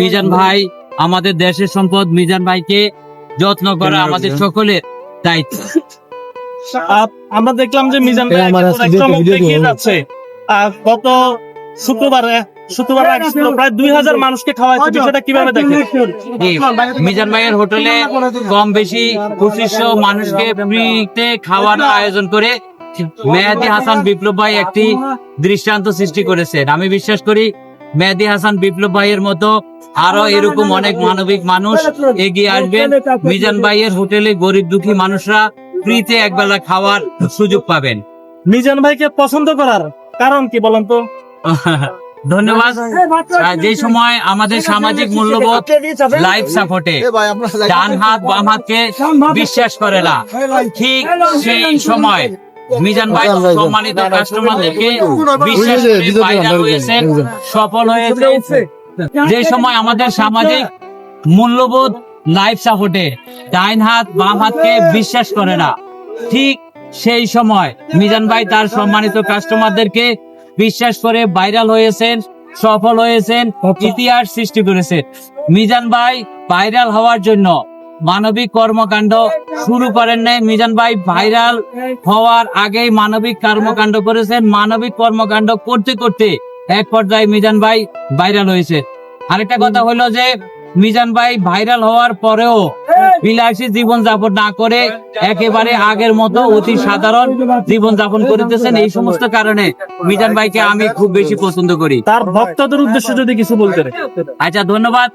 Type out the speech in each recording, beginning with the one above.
মিজান ভাই আমাদের দেশের সম্পদ মিজান ভাইকে যত্ন করা আমাদের সকলের দায়িত্ব। আমরা দেখলাম যে মিজান ভাই দেখিয়ে যাচ্ছে। আর গত শুক্রবারে শুক্রবার প্রায় দুই হাজার মানুষকে খাওয়াইছে। বিষয়টা কীভাবে দেখেন? মিজান ভাইয়ের হোটেলে কম বেশি পঁচিশশো মানুষকে ফ্রিতে খাওয়ার আয়োজন করে মেহেদি হাসান বিপ্লব ভাই একটি দৃষ্টান্ত সৃষ্টি করেছেন। আমি বিশ্বাস করি মেহেদি হাসান বিপ্লব ভাইয়ের মতো আরও এরকম অনেক মানবিক মানুষ এগিয়ে আসবেন। মিজান ভাইয়ের হোটেলে গরিব দুঃখী মানুষরা ফ্রিতে একবেলা খাওয়ার সুযোগ পাবেন। মিজান ভাইকে পছন্দ করার কারণ কি বলেন তো? ধন্যবাদ। যে সময় আমাদের সামাজিক মূল্যবোধ লাইফ সাপোর্টে ডান হাত বাম হাতকে বিশ্বাস করে না। ঠিক সেই সময় মিজান ভাই সম্মানিত কাস্টমারদেরকে বিশ্বাস করে ভাইরাল হয়েছেন সফল হয়েছে। যে সময় আমাদের সামাজিক মূল্যবোধ লাইফ সাপোর্টে ডাইন হাত বাম হাতকে বিশ্বাস করে না। ঠিক সেই সময় মিজান ভাই তার সম্মানিত কাস্টমারদেরকে বিশ্বাস করে ভাইরাল হয়েছেন সফল হয়েছেন ইতিহাস সৃষ্টি করেছেন। মিজান ভাই ভাইরাল হওয়ার জন্য মানবিক কর্মকাণ্ড শুরু করেন নাই। মিজান ভাই ভাইরাল হওয়ার আগেই মানবিক কর্মকাণ্ড করেছেন। মানবিক কর্মকাণ্ড করতে করতে এক পর্যায়ে মিজান ভাই ভাইরাল হয়েছে। আরেকটা কথা হলো যে মিজান ভাই ভাইরাল হওয়ার পরেও বিলাসী জীবন যাপন না করে একেবারে আগের মতো অতি সাধারণ জীবন যাপন করিতেছেন। এই সমস্ত কারণে মিজান ভাইকে আমি খুব বেশি পছন্দ করি। তার ভক্তদের উদ্দেশ্যে যদি কিছু বলতেন আচ্ছা ধন্যবাদ।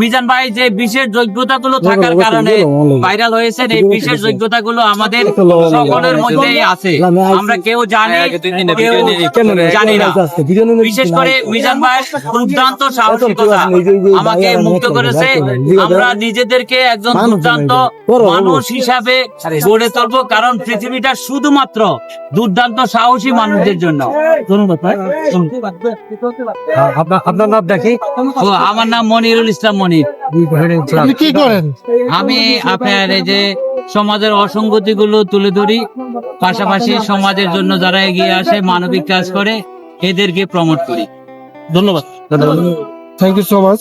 মিজান ভাই যে বিশেষ যোগ্যতা গুলো থাকার কারণে ভাইরাল হয়েছে এই বিশেষ যোগ্যতা গুলো আমাদের সকলের মধ্যেই আছে। আমরা কেউ জানি কেউ জানি না। বিশেষ করে মিজান ভাই দুর্দান্ত সাহসিকতা আমাকে মুক্ত করেছে। আমরা নিজেদেরকে একজন দুর্দান্ত মানুষ হিসাবে গড়ে তুলবো কারণ পৃথিবীটা শুধুমাত্র দুর্দান্ত সাহসী মানুষদের জন্য। ধন্যবাদ ভাই। আপনার নাম দেখি। আমার নাম মনিরুল ইসলাম মনির। কি করেন? আমি আপনার এই যে সমাজের অসঙ্গতি গুলো তুলে ধরি পাশাপাশি সমাজের জন্য যারা এগিয়ে আসে মানবিক কাজ করে এদেরকে প্রমোট করি। ধন্যবাদ। Thank you so much